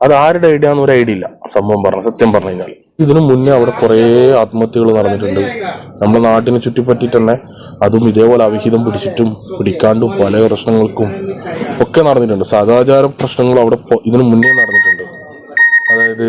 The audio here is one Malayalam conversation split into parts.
അത് ആരുടെ ഐഡിയ എന്ന് ഒരു ഐഡിയ ഇല്ല. സംഭവം പറഞ്ഞ സത്യം പറഞ്ഞു കഴിഞ്ഞാൽ. ഇതിനു മുന്നേ അവിടെ കുറേ ആത്മഹത്യകൾ നടന്നിട്ടുണ്ട്. നമ്മുടെ നാട്ടിനെ ചുറ്റിപ്പറ്റിട്ട് തന്നെ അതും ഇതേപോലെ അവിഹിതം പിടിച്ചിട്ടും പിടിക്കാണ്ടും പല പ്രശ്നങ്ങൾക്കും ഒക്കെ നടന്നിട്ടുണ്ട്. സദാചാര പ്രശ്നങ്ങൾ അവിടെ ഇതിനു മുന്നേ നടന്നിട്ടുണ്ട്. അതായത്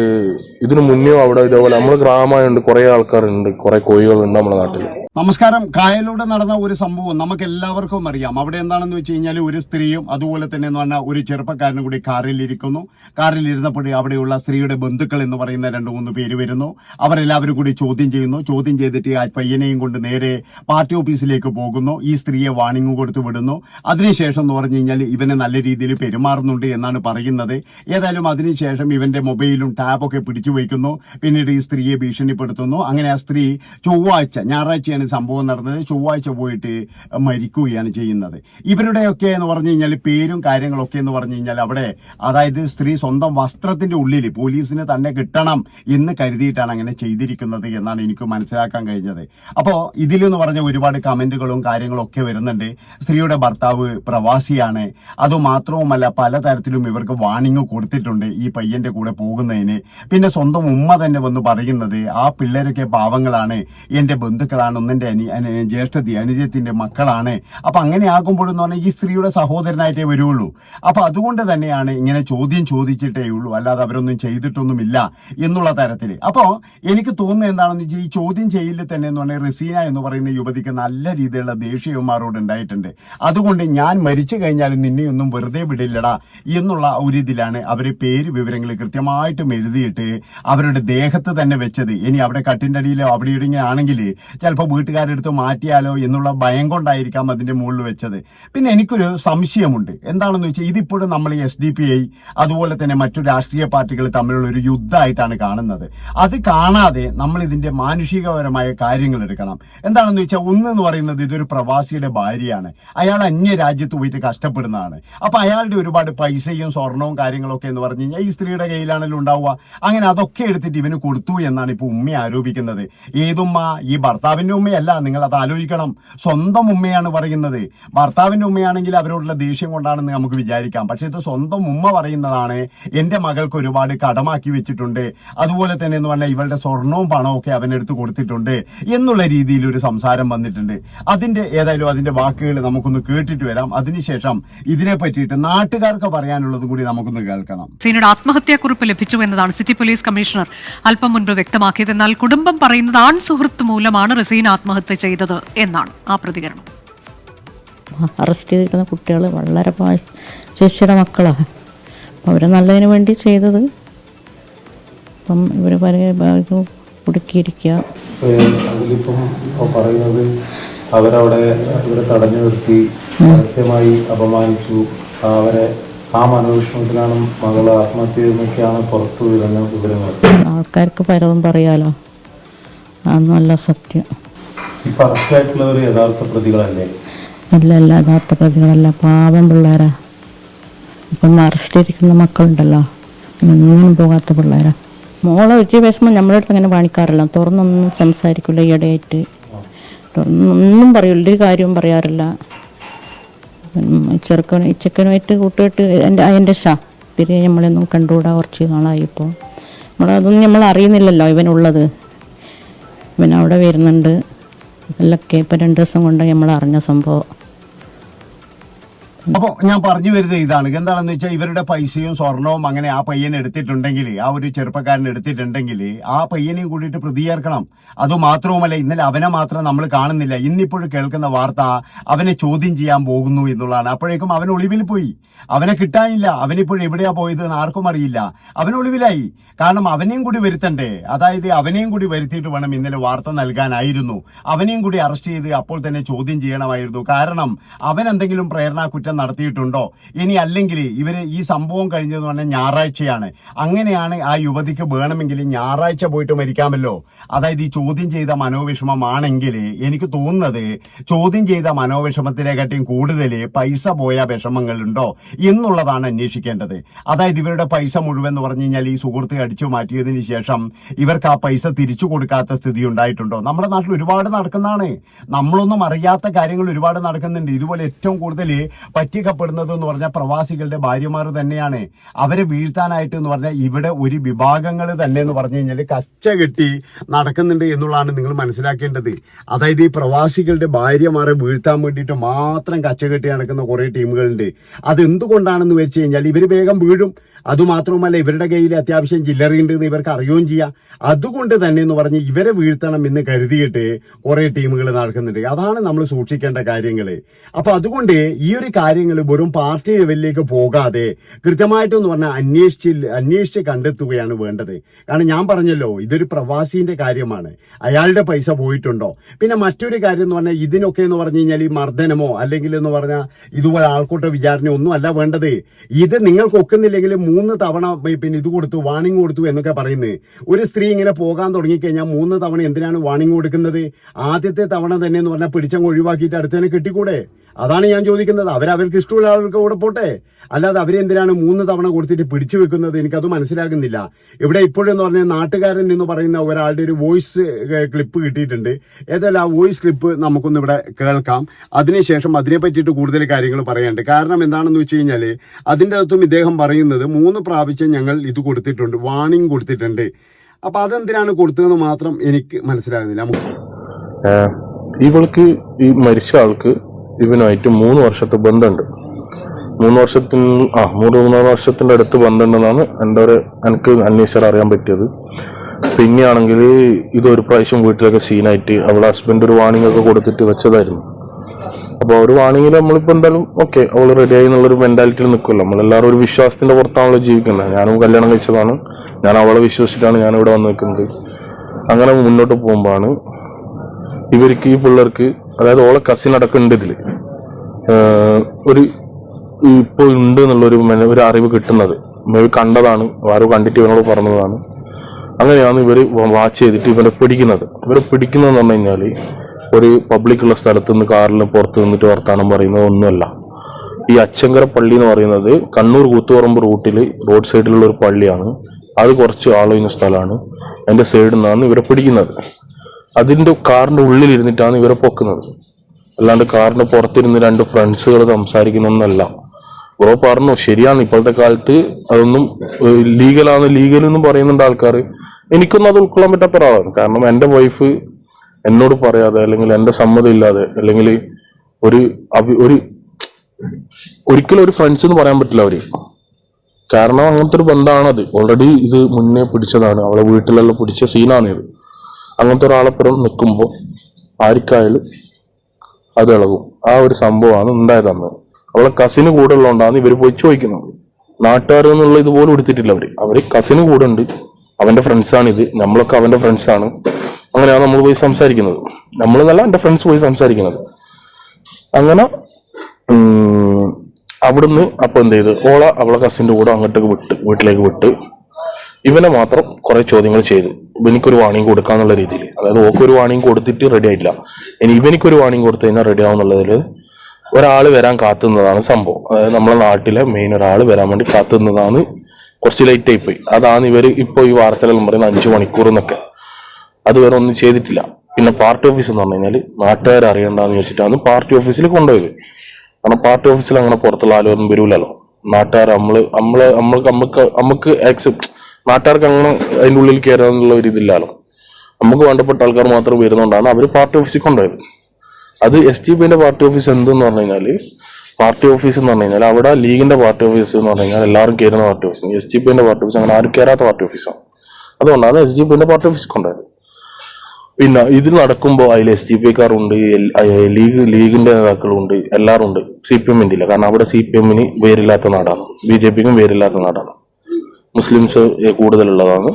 ഇതിനു മുന്നേ അവിടെ ഇതേപോലെ നമ്മുടെ ഗ്രാമമായുണ്ട് കുറേ ആൾക്കാരുണ്ട്. കുറേ കോഴികളുണ്ട് നമ്മുടെ നാട്ടിൽ നമസ്കാരം. കായലൂടെ നടന്ന ഒരു സംഭവം നമുക്ക് എല്ലാവർക്കും അറിയാം. അവിടെ എന്താണെന്ന് വെച്ച് കഴിഞ്ഞാൽ ഒരു സ്ത്രീയും അതുപോലെ തന്നെ എന്ന് പറഞ്ഞാൽ ഒരു ചെറുപ്പക്കാരനും കൂടി കാറിൽ ഇരുന്നപ്പോഴേ അവിടെയുള്ള സ്ത്രീയുടെ ബന്ധുക്കൾ എന്ന് പറയുന്ന രണ്ട് മൂന്ന് പേര് വരുന്നു. അവരെല്ലാവരും കൂടി ചോദ്യം ചെയ്യുന്നു. ചോദ്യം ചെയ്തിട്ട് ആ പയ്യനെയും കൊണ്ട് നേരെ പാർട്ടി ഓഫീസിലേക്ക് പോകുന്നു. ഈ സ്ത്രീയെ വാണിംഗ് കൊടുത്തു വിടുന്നു. അതിനുശേഷം എന്ന് പറഞ്ഞു കഴിഞ്ഞാൽ ഇവനെ നല്ല രീതിയിൽ പെരുമാറുന്നുണ്ട് എന്നാണ് പറയുന്നത്. ഏതായാലും അതിനുശേഷം ഇവന്റെ മൊബൈലും ടാബൊക്കെ പിടിച്ചു വയ്ക്കുന്നു. പിന്നീട് ഈ സ്ത്രീയെ ഭീഷണിപ്പെടുത്തുന്നു. അങ്ങനെ ആ സ്ത്രീ ചൊവ്വാഴ്ച ഞായറാഴ്ചയാണ് സംഭവം നടന്നത് ചൊവ്വാഴ്ച പോയിട്ട് മരിക്കുകയാണ് ചെയ്യുന്നത്. ഇവരുടെയൊക്കെ എന്ന് പറഞ്ഞു കഴിഞ്ഞാൽ പേരും കാര്യങ്ങളൊക്കെ എന്ന് പറഞ്ഞു കഴിഞ്ഞാൽ അവിടെ അതായത് സ്ത്രീ സ്വന്തം വസ്ത്രത്തിന്റെ ഉള്ളിൽ പോലീസിന് തന്നെ കിട്ടണം എന്ന് കരുതിയിട്ടാണ് അങ്ങനെ ചെയ്തിരിക്കുന്നത് എന്നാണ് എനിക്ക് മനസ്സിലാക്കാൻ കഴിഞ്ഞത്. അപ്പോൾ ഇതിലെന്ന് പറഞ്ഞ ഒരുപാട് കമന്റുകളും കാര്യങ്ങളും ഒക്കെ വരുന്നുണ്ട്. സ്ത്രീയുടെ ഭർത്താവ് പ്രവാസിയാണ്. അതുമാത്രവുമല്ല പലതരത്തിലും ഇവർക്ക് വാണിംഗ് കൊടുത്തിട്ടുണ്ട് ഈ പയ്യന്റെ കൂടെ പോകുന്നതിന്. പിന്നെ സ്വന്തം ഉമ്മ തന്നെ വന്ന് പറയുന്നത് ആ പിള്ളേരൊക്കെ പാവങ്ങളാണ്. എന്റെ ബന്ധുക്കളാണ്. ഒന്നെന്റെ അനി ജ്യേഷ്ഠതി അനുജത്തിന്റെ മക്കളാണ്. അപ്പോൾ അങ്ങനെ ആകുമ്പോഴെന്ന് പറഞ്ഞാൽ ഈ സ്ത്രീയുടെ സഹോദരനായിട്ടേ വരുള്ളൂ അപ്പോൾ അതുകൊണ്ട് തന്നെയാണ് ഇങ്ങനെ ചോദ്യം ചോദിച്ചിട്ടേ ഉള്ളൂ. അല്ലാതെ അവരൊന്നും ചെയ്തിട്ടൊന്നുമില്ല എന്നുള്ള തരത്തിൽ അപ്പോൾ എനിക്ക് തോന്നുന്നത് എന്താണെന്ന് വെച്ചാൽ ഈ ചോദ്യം ചെയ്യലിൽ തന്നെ എന്ന് പറഞ്ഞാൽ റസീന എന്ന് പറയുന്ന യുവതിക്ക് നല്ല രീതിയിലുള്ള ദേഷ്യവുമാരോട് ഉണ്ടായിട്ടുണ്ട്. അതുകൊണ്ട് ഞാൻ മരിച്ചു കഴിഞ്ഞാലും നിന്നെയൊന്നും വെറുതെ വിടില്ലടാ എന്നുള്ള ഒരു ഇതിലാണ് അവർ പേര് വിവരങ്ങൾ കൃത്യമായിട്ടും എഴുതിയിട്ട് അവരുടെ ദേഹത്ത് തന്നെ വെച്ചത്. ഇനി അവിടെ കട്ടിന്റെ അടിയിലോ അവിടെ ഇടിങ്ങനെ ചിലപ്പോൾ വീട്ടുകാരെടുത്ത് മാറ്റിയാലോ എന്നുള്ള ഭയം കൊണ്ടായിരിക്കാം അതിന്റെ മുകളിൽ വെച്ചത്. പിന്നെ എനിക്കൊരു സംശയമുണ്ട്. എന്താണെന്ന് വെച്ചാൽ ഇതിപ്പോഴും നമ്മൾ എസ് ഡി പി ഐ അതുപോലെ തന്നെ മറ്റു രാഷ്ട്രീയ പാർട്ടികൾ തമ്മിലുള്ള ഒരു യുദ്ധമായിട്ടാണ് കാണുന്നത്. അത് കാണാതെ നമ്മൾ ഇതിന്റെ മാനുഷികപരമായ കാര്യങ്ങൾ എടുക്കണം. എന്താണെന്ന് വെച്ചാൽ ഒന്ന് എന്ന് പറയുന്നത് ഇതൊരു പ്രവാസിയുടെ ഭാര്യയാണ്. അയാൾ അന്യ രാജ്യത്ത് പോയിട്ട് കഷ്ടപ്പെടുന്നതാണ്. അപ്പൊ അയാളുടെ ഒരുപാട് പൈസയും സ്വർണവും കാര്യങ്ങളൊക്കെ എന്ന് പറഞ്ഞു കഴിഞ്ഞാൽ ഈ സ്ത്രീയുടെ കയ്യിലാണല്ലോ ഉണ്ടാവുക. അങ്ങനെ അതൊക്കെ എടുത്തിട്ട് ഇവന് കൊടുത്തു എന്നാണ് ഇപ്പൊ ഉമ്മ ആരോപിക്കുന്നത്. ഏതുമ്മ? ഈ ഭർത്താവിന്റെ ഉമ്മയല്ല നിങ്ങൾ അത് ആലോചിക്കണം. സ്വന്തം ഉമ്മയാണ് പറയുന്നത്. ഭർത്താവിന്റെ ഉമ്മയാണെങ്കിൽ അവരോടുള്ള ദേഷ്യം കൊണ്ടാണെന്ന് നമുക്ക് വിചാരിക്കാം. പക്ഷെ ഇത് സ്വന്തം ഉമ്മ പറയുന്നതാണ് എന്റെ മകൾക്ക് ഒരുപാട് കടമാക്കി വെച്ചിട്ടുണ്ട്. അതുപോലെ തന്നെ എന്ന് പറഞ്ഞാൽ ഇവളുടെ സ്വർണവും പണവും ഒക്കെ അവനെടുത്ത് കൊടുത്തിട്ടുണ്ട് എന്നുള്ള രീതിയിൽ ഒരു സംസാരം വന്നിട്ടുണ്ട്. അതിന്റെ ഏതായാലും അതിന്റെ വാക്കുകൾ നമുക്കൊന്ന് കേട്ടിട്ട് വരാം. അതിനുശേഷം ഇതിനെ പറ്റിയിട്ട് നാട്ടുകാർക്ക് പറയാനുള്ളതും കൂടി നമുക്കൊന്ന് കേൾക്കണം. സീനയുടെ ആത്മഹത്യാക്കുറിപ്പ് ലഭിച്ചു എന്നതാണ് സിറ്റി പോലീസ് കമ്മീഷണർ അല്പം മുൻപ് വ്യക്തമാക്കിയത്. എന്നാൽ കുടുംബം പറയുന്നത് ആൺ സുഹൃത്ത് മൂലമാണ് റസീന. ആത്മഹത്യ ചെയ്തത് എന്നാണ് ആ പ്രതികരണം. അറസ്റ്റ് ചെയ്തിരിക്കുന്ന കുട്ടികൾ വളരെ ചേച്ചിയുടെ മക്കളാണ്. അപ്പം അവർ നല്ലതിന് വേണ്ടി ചെയ്തത്. അപ്പം ഇവർ പല കുടുക്കിയിരിക്കുക. അതിലിപ്പം പറയുന്നത് അവരവിടെ ഇവരെ തടഞ്ഞു നിർത്തി രഹസ്യമായി അപമാനിച്ചു. അവരെ ആ മനോവിഷമത്തിലാണ് മകൾ ആത്മഹത്യ ചെയ്തെന്നൊക്കെയാണ് പുറത്തു വരുന്ന വിവരങ്ങൾ. ആൾക്കാർക്ക് പലതും പറയാലോ. അതൊന്നുമല്ല സത്യം. ഇപ്പൊ യഥാർത്ഥ പ്രതികളല്ലേ? പാവം പിള്ളേരാ. ഇപ്പം അറസ്റ്റ് ഇരിക്കുന്ന മക്കളുണ്ടല്ലോ. ഒന്നിനും പോകാത്ത പിള്ളേരാ. മോളെ ഒരു വിഷമം നമ്മളെ അടുത്ത് അങ്ങനെ കാണിക്കാറില്ല തുറന്നൊന്നും സംസാരിക്കില്ല ഈയിടെയായിട്ട്. തുറന്നൊന്നും പറയില്ല ഒരു കാര്യവും പറയാറില്ല. ചെറുക്കൻ ചെക്കനുമായിട്ട് കൂട്ടുകെട്ട് എന്റെ എന്റെ ഷാ. പിന്നെ നമ്മളൊന്നും കണ്ടുകൂടാ. കുറച്ച് നാളായിപ്പോൾ നമ്മളതൊന്നും നമ്മൾ അറിയുന്നില്ലല്ലോ ഇവനുള്ളത്. ഇവൻ അവിടെ വരുന്നുണ്ട്. ഇതെല്ലൊക്കെ ഇപ്പം രണ്ട് ദിവസം കൊണ്ട് നമ്മൾ അറിഞ്ഞ സംഭവം. അപ്പൊ ഞാൻ പറഞ്ഞു വരുന്നത് ഇതാണ്. എന്താണെന്ന് വെച്ചാൽ ഇവരുടെ പൈസയും സ്വർണവും അങ്ങനെ ആ പയ്യൻ എടുത്തിട്ടുണ്ടെങ്കിൽ ആ ഒരു ചെറുപ്പക്കാരൻ എടുത്തിട്ടുണ്ടെങ്കിൽ ആ പയ്യനെയും കൂടിയിട്ട് പ്രതികരിക്കണം അതുമാത്രവുമല്ല ഇന്നലെ അവനെ മാത്രം നമ്മൾ കാണുന്നില്ല. ഇന്നിപ്പോഴും കേൾക്കുന്ന വാർത്ത അവനെ ചോദ്യം ചെയ്യാൻ പോകുന്നു എന്നുള്ളതാണ്. അപ്പോഴേക്കും അവൻ ഒളിവിൽ പോയി. അവനെ കിട്ടാനില്ല. അവനിപ്പോഴും എവിടെയാ പോയത് എന്ന് ആർക്കും അറിയില്ല. അവൻ ഒളിവിലായി. കാരണം അവനെയും കൂടി വരുത്തണ്ടേ? അതായത് അവനെയും കൂടി വരുത്തിയിട്ട് വേണം ഇന്നലെ വാർത്ത നൽകാനായിരുന്നു. അവനെയും കൂടി അറസ്റ്റ് ചെയ്ത് അപ്പോൾ തന്നെ ചോദ്യം ചെയ്യണമായിരുന്നു. കാരണം അവൻ എന്തെങ്കിലും പ്രേരണ കുറ്റം നടത്തിയിട്ടുണ്ടോ? ഇനി അല്ലെങ്കിൽ ഇവർ ഈ സംഭവം കഴിഞ്ഞതെന്ന് പറഞ്ഞാൽ ഞായറാഴ്ചയാണ്. അങ്ങനെയാണ് ആ യുവതിക്ക് വേണമെങ്കിൽ ഞായറാഴ്ച പോയിട്ട് മരിക്കാമല്ലോ. അതായത് ഈ ചോദ്യം ചെയ്ത മനോവിഷമമാണെങ്കിൽ എനിക്ക് തോന്നുന്നത് ചോദ്യം ചെയ്ത മനോവിഷമത്തിനെക്കാട്ടിയും കൂടുതൽ പൈസ പോയ വിഷമങ്ങളുണ്ടോ എന്നുള്ളതാണ് അന്വേഷിക്കേണ്ടത്. അതായത് ഇവരുടെ പൈസ മുഴുവൻ എന്ന് പറഞ്ഞു കഴിഞ്ഞാൽ ഈ സുഹൃത്ത് അടിച്ചു മാറ്റിയതിന് ശേഷം ഇവർക്ക് ആ പൈസ തിരിച്ചു കൊടുക്കാത്ത സ്ഥിതി ഉണ്ടായിട്ടുണ്ടോ? നമ്മുടെ നാട്ടിൽ ഒരുപാട് നടക്കുന്നതാണ്. നമ്മളൊന്നും അറിയാത്ത കാര്യങ്ങൾ ഒരുപാട് നടക്കുന്നുണ്ട്. ഇതുപോലെ ഏറ്റവും കൂടുതൽ പറ്റിക്കപ്പെടുന്നത് എന്ന് പറഞ്ഞാൽ പ്രവാസികളുടെ ഭാര്യമാർ തന്നെയാണ്. അവരെ വീഴ്ത്താനായിട്ട് എന്ന് പറഞ്ഞാൽ ഇവിടെ ഒരു വിഭാഗങ്ങൾ തന്നെ എന്ന് പറഞ്ഞു കഴിഞ്ഞാൽ കച്ച കെട്ടി നടക്കുന്നുണ്ട് എന്നുള്ളതാണ് നിങ്ങൾ മനസ്സിലാക്കേണ്ടത്. അതായത് ഈ പ്രവാസികളുടെ ഭാര്യമാരെ വീഴ്ത്താൻ വേണ്ടിയിട്ട് മാത്രം കച്ച കെട്ടി നടക്കുന്ന കുറേ ടീമുകളുണ്ട്. അതെന്തുകൊണ്ടാണെന്ന് വെച്ച് കഴിഞ്ഞാൽ ഇവർ വേഗം വീഴും. അതുമാത്രമല്ല ഇവരുടെ കയ്യിൽ അത്യാവശ്യം ചില്ലറയുണ്ട് എന്ന് ഇവർക്ക് അറിയുകയും ചെയ്യാം. അതുകൊണ്ട് തന്നെ എന്ന് പറഞ്ഞ് ഇവരെ വീഴ്ത്തണം എന്ന് കരുതിയിട്ട് കുറേ ടീമുകൾ നടക്കുന്നുണ്ട്. അതാണ് നമ്മൾ സൂക്ഷിക്കേണ്ട കാര്യങ്ങൾ. അപ്പൊ അതുകൊണ്ട് ഈ ഒരു കാര്യങ്ങൾ വെറും പാർട്ടി ലെവലിലേക്ക് പോകാതെ കൃത്യമായിട്ടെന്ന് പറഞ്ഞാൽ അന്വേഷിച്ച് അന്വേഷിച്ച് കണ്ടെത്തുകയാണ് വേണ്ടത്. കാരണം ഞാൻ പറഞ്ഞല്ലോ ഇതൊരു പ്രവാസീന്റെ കാര്യമാണ്. അയാളുടെ പൈസ പോയിട്ടുണ്ടോ? പിന്നെ മറ്റൊരു കാര്യം എന്ന് പറഞ്ഞാൽ ഇതിനൊക്കെ എന്ന് പറഞ്ഞു കഴിഞ്ഞാൽ ഈ മർദ്ദനമോ അല്ലെങ്കിൽ എന്ന് പറഞ്ഞാൽ ഇതുപോലെ ആൾക്കൂട്ട വിചാരണയോ ഒന്നും അല്ല വേണ്ടത്. ഇത് നിങ്ങൾക്ക് ഒക്കുന്നില്ലെങ്കിൽ മൂന്ന് തവണ പിന്നെ ഇത് കൊടുത്തു വാണിംഗ് കൊടുത്തു എന്നൊക്കെ പറയുന്നത് ഒരു സ്ത്രീ ഇങ്ങനെ പോകാൻ തുടങ്ങിക്കഴിഞ്ഞാൽ മൂന്ന് തവണ എന്തിനാണ് വാണിംഗ് കൊടുക്കുന്നത്? ആദ്യത്തെ തവണ തന്നെ എന്ന് പറഞ്ഞാൽ പിടിച്ചങ്ങ് ഒഴിവാക്കിയിട്ട് അടുത്തതിനെ കിട്ടിക്കൂടെ? അതാണ് ഞാൻ ചോദിക്കുന്നത്. അവരവർക്ക് ഇഷ്ടമുള്ള ആളുകൾക്ക് കൂടെ പോട്ടെ. അല്ലാതെ അവരെന്തിനാണ് മൂന്ന് തവണ കൊടുത്തിട്ട് പിടിച്ചു വെക്കുന്നത്? എനിക്കത് മനസ്സിലാകുന്നില്ല. ഇവിടെ ഇപ്പോഴെന്ന് പറഞ്ഞാൽ നാട്ടുകാരൻ എന്ന് പറയുന്ന ഒരാളുടെ ഒരു വോയിസ് ക്ലിപ്പ് കിട്ടിയിട്ടുണ്ട്. ഏതായാലും ആ വോയിസ് ക്ലിപ്പ് നമുക്കൊന്ന് ഇവിടെ കേൾക്കാം. അതിനുശേഷം അതിനെ പറ്റിയിട്ട് കൂടുതൽ കാര്യങ്ങൾ പറയാനുണ്ട്. കാരണം എന്താണെന്ന് വെച്ച് കഴിഞ്ഞാൽ അതിന്റെ അകത്തും ഇദ്ദേഹം പറയുന്നത് മൂന്ന് പ്രാവശ്യം ഞങ്ങൾ ഇത് കൊടുത്തിട്ടുണ്ട് വാണിംഗ് കൊടുത്തിട്ടുണ്ട്. അപ്പം അതെന്തിനാണ് കൊടുത്തതെന്ന് മാത്രം എനിക്ക് മനസ്സിലാകുന്നില്ല. ഇവൾക്ക് ഈ മരിച്ച ആൾക്ക് ഇവനുമായിട്ട് മൂന്ന് വർഷത്തെ ബന്ധമുണ്ട്. മൂന്ന് വർഷത്തിന് ആ മൂന്ന് മൂന്നാൽ വർഷത്തിന്റെ അടുത്ത് ബന്ധമുണ്ടെന്നാണ് എന്റെ ഒരു എനിക്ക് അന്വേഷിച്ചാൽ അറിയാൻ പറ്റിയത്. പിന്നെയാണെങ്കിൽ ഇതൊരു പ്രാവശ്യം വീട്ടിലൊക്കെ സീനായിട്ട് അവളെ ഹസ്ബൻഡ് ഒരു വാണിംഗ് ഒക്കെ കൊടുത്തിട്ട് വെച്ചതായിരുന്നു. അപ്പോൾ ഒരു വാണിങ്ങിൽ നമ്മളിപ്പോൾ എന്തായാലും ഓക്കെ അവൾ റെഡി ആയി എന്നുള്ളൊരു മെന്റാലിറ്റിയിൽ നിൽക്കുമല്ലോ. നമ്മളെല്ലാവരും ഒരു വിശ്വാസത്തിന്റെ പുറത്താണല്ലോ ജീവിക്കുന്നത്. ഞാനും കല്യാണം കഴിച്ചതാണ്. ഞാൻ അവളെ വിശ്വസിച്ചിട്ടാണ് ഞാൻ ഇവിടെ വന്ന് നിൽക്കുന്നത്. അങ്ങനെ മുന്നോട്ട് പോകുമ്പോഴാണ് ഇവർക്ക് ഈ പിള്ളേർക്ക് അതായത് ഓളെ കസിൻ അടക്കം ഉണ്ട് ഏഹ് ഒരു ഇപ്പോൾ ഉണ്ട് എന്നുള്ളൊരു ഒരു അറിവ് കിട്ടുന്നത്. ഇവർ കണ്ടതാണ് ആരോ കണ്ടിട്ട് ഇവനോട് പറഞ്ഞതാണ്. അങ്ങനെയാണ് ഇവർ വാച്ച് ചെയ്തിട്ട് ഇവരെ പിടിക്കുന്നത്. ഇവരെ പിടിക്കുന്നതെന്ന് പറഞ്ഞു കഴിഞ്ഞാൽ ഒരു പബ്ലിക്കുള്ള സ്ഥലത്ത് നിന്ന് കാറിൽ പുറത്ത് നിന്നിട്ട് വർത്താനം പറയുന്നത് ഒന്നുമല്ല. ഈ അച്ചങ്കര പള്ളി എന്ന് പറയുന്നത് കണ്ണൂർ കൂത്തുപറമ്പ് റൂട്ടിൽ റോഡ് സൈഡിലുള്ള ഒരു പള്ളിയാണ്. അത് കുറച്ച് ആളൊഴിഞ്ഞ സ്ഥലമാണ്. അതിന്റെ സൈഡിൽ നിന്നാണ് ഇവരെ പിടിക്കുന്നത്. അതിന്റെ കാറിന്റെ ഉള്ളിലിരുന്നിട്ടാണ് ഇവരെ പൊക്കുന്നത്. അല്ലാണ്ട് കാറിന്റെ പുറത്തിരുന്ന് രണ്ട് ഫ്രണ്ട്സുകൾ സംസാരിക്കുന്നൊന്നല്ല ബ്രോ പറഞ്ഞു ശരിയാണ് ഇപ്പോഴത്തെ കാലത്ത് അതൊന്നും ലീഗലാണ് ലീഗൽ എന്ന് പറയുന്നുണ്ട് ആൾക്കാർ എനിക്കൊന്നും അത് ഉൾക്കൊള്ളാൻ പറ്റാത്ത ഒരാളാണ്. കാരണം എന്റെ വൈഫ് എന്നോട് പറയാതെ അല്ലെങ്കിൽ എന്റെ സമ്മതം ഇല്ലാതെ അല്ലെങ്കിൽ ഒരു അഭി- ഒരു ഒരിക്കലും ഒരു ഫ്രണ്ട്സ് എന്ന് പറയാൻ പറ്റില്ല അവർ. കാരണം അങ്ങനത്തെ ഒരു ബന്ധമാണത് ഓൾറെഡി ഇത് മുന്നേ പിടിച്ചതാണ്. അവളെ വീട്ടിലെല്ലാം പിടിച്ച സീനാണിത് അങ്ങനത്തെ ഒരാളെപ്പുറം നിൽക്കുമ്പോൾ ആർക്കായാലും അത് ഇളകും. ആ ഒരു സംഭവമാണ് ഉണ്ടായത് അന്ന്. അവളെ കസിന് കൂടെ ഉള്ളതുകൊണ്ടാണ് ഇവർ പോയി ചോദിക്കുന്നത്. നാട്ടുകാർ എന്നുള്ള ഇതുപോലും എടുത്തിട്ടില്ല അവർ. അവർ കസിന് കൂടെ ഉണ്ട് അവന്റെ ഫ്രണ്ട്സാണ് ഇത്. നമ്മളൊക്കെ അവന്റെ ഫ്രണ്ട്സാണ് അങ്ങനെയാണ് നമ്മൾ പോയി സംസാരിക്കുന്നത്. നമ്മൾ നല്ല എന്റെ ഫ്രണ്ട്സ് പോയി സംസാരിക്കുന്നത്. അങ്ങനെ അവിടുന്ന് അപ്പൊ എന്ത് ചെയ്ത്? ഓള അവളെ കസിന്റെ കൂടെ അങ്ങോട്ടേക്ക് വിട്ട് വീട്ടിലേക്ക് വിട്ട് ഇവനെ മാത്രം കുറെ ചോദ്യങ്ങൾ ചെയ്ത്. ഇവനിക്കൊരു വാണിംഗ് കൊടുക്കാന്നുള്ള രീതിയിൽ. അതായത് ഓക്കൊരു വാണിംഗ് കൊടുത്തിട്ട് റെഡി ആയില്ല ഇനി ഇവനിക്കൊരു വാണിംഗ് കൊടുത്തു കഴിഞ്ഞാൽ റെഡി ആവുന്നുള്ളതിൽ ഒരാൾ വരാൻ കാത്തുന്നതാണ് സംഭവം. അതായത് നമ്മളെ നാട്ടിലെ മെയിൻ ഒരാൾ വരാൻ വേണ്ടി കാത്തുന്നതാണ് കുറച്ച് ലേറ്റ് ആയി പോയി. അതാണ് ഇവർ ഇപ്പോൾ ഈ വാർത്തകളിലും പറയുന്ന അഞ്ച് മണിക്കൂർ എന്നൊക്കെ. അത് വേറെ ഒന്നും ചെയ്തിട്ടില്ല. പിന്നെ പാർട്ടി ഓഫീസ് എന്ന് പറഞ്ഞു കഴിഞ്ഞാൽ നാട്ടുകാർ അറിയണ്ടെന്ന് വെച്ചിട്ടാണ് പാർട്ടി ഓഫീസിൽ കൊണ്ടുപോയത്. കാരണം പാർട്ടി ഓഫീസിൽ അങ്ങനെ പുറത്തുള്ള ആലോചന വരൂലല്ലോ. നാട്ടുകാർ നമ്മൾ നമ്മൾ നമ്മൾക്ക് നമുക്ക് നമുക്ക് ആക്സെപ്റ്റ് നാട്ടുകാർക്ക് അങ്ങനെ അതിന്റെ ഉള്ളിൽ കയറാനുള്ള ഒരു ഇതില്ലല്ലോ നമുക്ക് വേണ്ടപ്പെട്ട ആൾക്കാർ മാത്രം വരുന്നതുകൊണ്ടാണ് അവർ പാർട്ടി ഓഫീസിൽ കൊണ്ടുപോയത്. അത് എസ് ടി പിന്റെ പാർട്ടി ഓഫീസ് എന്തെന്ന് പറഞ്ഞു കഴിഞ്ഞാൽ പാർട്ടി ഓഫീസ് എന്ന് പറഞ്ഞു കഴിഞ്ഞാൽ അവിടെ ലീഗിന്റെ പാർട്ടി ഓഫീസ് എന്ന് പറഞ്ഞു കഴിഞ്ഞാൽ എല്ലാവരും കയറുന്ന പാർട്ടി ഓഫീസ്. എസ് ടി പിന്റെ പാർട്ടി ഓഫീസ് അങ്ങനെ ആരും കയറാത്ത പാർട്ടി ഓഫീസാണ്. അതുകൊണ്ടാണ് എസ് ഡി പിന്റെ പാർട്ടി ഓഫീസ് കൊണ്ടുപോയത്. പിന്നെ ഇത് നടക്കുമ്പോൾ അതിൽ എസ് ടി പി കാറുണ്ട് ലീഗ് ലീഗിന്റെ നേതാക്കളുണ്ട് എല്ലാവരും ഉണ്ട് സി പി എമ്മിന്റെ ഇല്ല. കാരണം അവിടെ സി പി എമ്മിന് വേരില്ലാത്ത നാടാണ്. ബി ജെ പിക്കും വേരില്ലാത്ത നാടാണ്. മുസ്ലിംസ് കൂടുതലുള്ളതാണ്.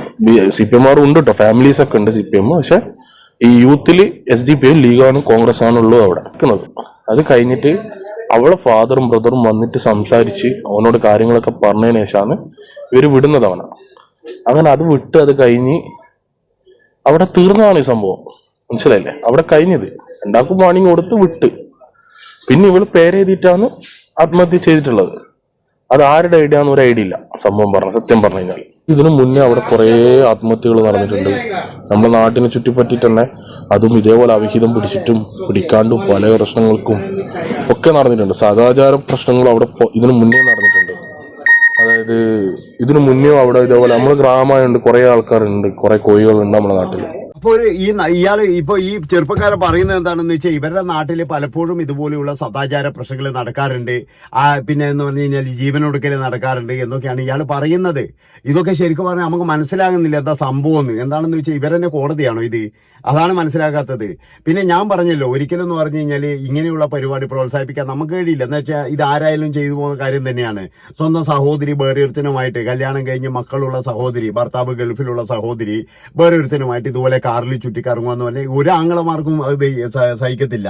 സി പി എംമാർ ഉണ്ട് കേട്ടോ ഫാമിലീസ് ഒക്കെ ഉണ്ട് സി പി എം പക്ഷെ ഈ യൂത്തിൽ എസ് ഡി പി ലീഗാണ് കോൺഗ്രസ് ആണുള്ളത് അവിടെ. നിൽക്കുന്നത്. അത് കഴിഞ്ഞിട്ട് അവളെ ഫാദറും ബ്രദറും വന്നിട്ട് സംസാരിച്ച് അവനോട് കാര്യങ്ങളൊക്കെ പറഞ്ഞതിന് ശേഷമാണ് ഇവർ വിടുന്നത് അവനെ. അങ്ങനെ അത് വിട്ട് അത് കഴിഞ്ഞ് അവിടെ തീർന്നതാണ് ഈ സംഭവം. മനസ്സിലായില്ലേ? അവിടെ കഴിഞ്ഞത്. രണ്ടാക്കും വാണിംഗ് കൊടുത്ത് വിട്ട്. പിന്നെ ഇവൾ പേരെഴുതിയിട്ടാണ് ആത്മഹത്യ ചെയ്തിട്ടുള്ളത്. അത് ആരുടെ ഐഡിയ എന്ന് ഒരു ഐഡിയ ഇല്ല. സംഭവം പറഞ്ഞ സത്യം പറഞ്ഞു കഴിഞ്ഞാൽ. ഇതിനു മുന്നേ അവിടെ കുറേ ആത്മഹത്യകൾ നടന്നിട്ടുണ്ട്. നമ്മുടെ നാട്ടിനെ ചുറ്റിപ്പറ്റി തന്നെ അതും ഇതേപോലെ അവിഹിതം പിടിച്ചിട്ടും പിടിക്കാണ്ടും പല പ്രശ്നങ്ങൾക്കും ഒക്കെ നടന്നിട്ടുണ്ട്. സദാചാര പ്രശ്നങ്ങളും അവിടെ ഇതിനു മുന്നേ നടന്നിട്ടുണ്ട്. അതായത് ഇതിനു മുന്നേ അവിടെ ഇതേപോലെ നമ്മുടെ ഗ്രാമമായുണ്ട് കുറേ ആൾക്കാരുണ്ട്. കുറേ കോഴികളുണ്ട് നമ്മുടെ നാട്ടിൽ അപ്പൊ ഒരു ഈ ഇയാൾ ഇപ്പോൾ ഇപ്പൊ ഈ ചെറുപ്പക്കാരൻ പറയുന്നത് എന്താണെന്ന് വെച്ചാൽ ഇവരുടെ നാട്ടിൽ പലപ്പോഴും ഇതുപോലെയുള്ള സദാചാര പ്രശ്നങ്ങൾ നടക്കാറുണ്ട്. ആ പിന്നെ എന്ന് പറഞ്ഞു കഴിഞ്ഞാൽ ജീവനൊടുക്കൽ നടക്കാറുണ്ട് എന്നൊക്കെയാണ് ഇയാൾ പറയുന്നത്. ഇതൊക്കെ ശരിക്കും പറഞ്ഞാൽ നമുക്ക് മനസ്സിലാകുന്നില്ല എന്താ സംഭവം എന്ന് എന്താണെന്ന് വെച്ചാൽ ഇവരെന്നെ കോടതിയാണോ ഇത്? അതാണ് മനസ്സിലാക്കാത്തത് പിന്നെ ഞാൻ പറഞ്ഞല്ലോ ഒരിക്കലും എന്ന് പറഞ്ഞു കഴിഞ്ഞാൽ ഇങ്ങനെയുള്ള പരിപാടി പ്രോത്സാഹിപ്പിക്കാൻ നമുക്ക് കഴിയില്ല. എന്ന് വെച്ചാൽ ഇത് ആരായാലും ചെയ്തു പോകുന്ന കാര്യം തന്നെയാണ്. സ്വന്തം സഹോദരി വേറൊരുത്തനുമായിട്ട് കല്യാണം കഴിഞ്ഞ് മക്കളുള്ള സഹോദരി ഭർത്താവ് ഗൾഫിലുള്ള സഹോദരി വേറൊരുത്തനുമായിട്ട് ഇതുപോലെ കാറിൽ ചുറ്റിക്കറങ്ങുക എന്ന് പറഞ്ഞാൽ ഒരു ആംഗളമാർക്കും അത് സഹിക്കത്തില്ല.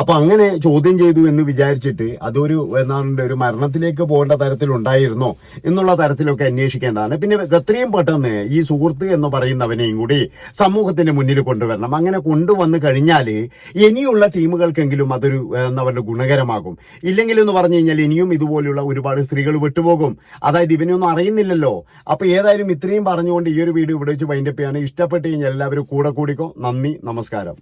അപ്പൊ അങ്ങനെ ചോദ്യം ചെയ്തു എന്ന് വിചാരിച്ചിട്ട് അതൊരു എന്താണ് ഒരു മരണത്തിലേക്ക് പോകേണ്ട തരത്തിലുണ്ടായിരുന്നോ എന്നുള്ള തരത്തിലൊക്കെ അന്വേഷിക്കേണ്ടതാണ്. പിന്നെ എത്രയും പെട്ടെന്ന് ഈ സുഹൃത്ത് എന്ന് പറയുന്നവനെയും കൂടി സമൂഹത്തിന്റെ മുന്നിൽ കൊണ്ടുവരണം. അങ്ങനെ കൊണ്ടുവന്നു കഴിഞ്ഞാൽ ഇനിയുള്ള ടീമുകൾക്കെങ്കിലും അതൊരു എന്താ ഗുണകരമാകും. ഇല്ലെങ്കിൽ എന്ന് പറഞ്ഞു കഴിഞ്ഞാൽ ഇനിയും ഇതുപോലെയുള്ള ഒരുപാട് സ്ത്രീകൾ വിട്ടുപോകും. അതായത് ഇവനൊന്നും അറിയുന്നില്ലല്ലോ. അപ്പൊ ഏതായാലും ഇത്രയും പറഞ്ഞുകൊണ്ട് ഈ ഒരു വീഡിയോ ഇവിടെ വെച്ച് വൈൻഡപ്പ് ചെയ്യാണ് ഇഷ്ടപ്പെട്ട് കഴിഞ്ഞാൽ എല്ലാവരും കൂടെ കൂടിക്കോ. നന്ദി നമസ്കാരം.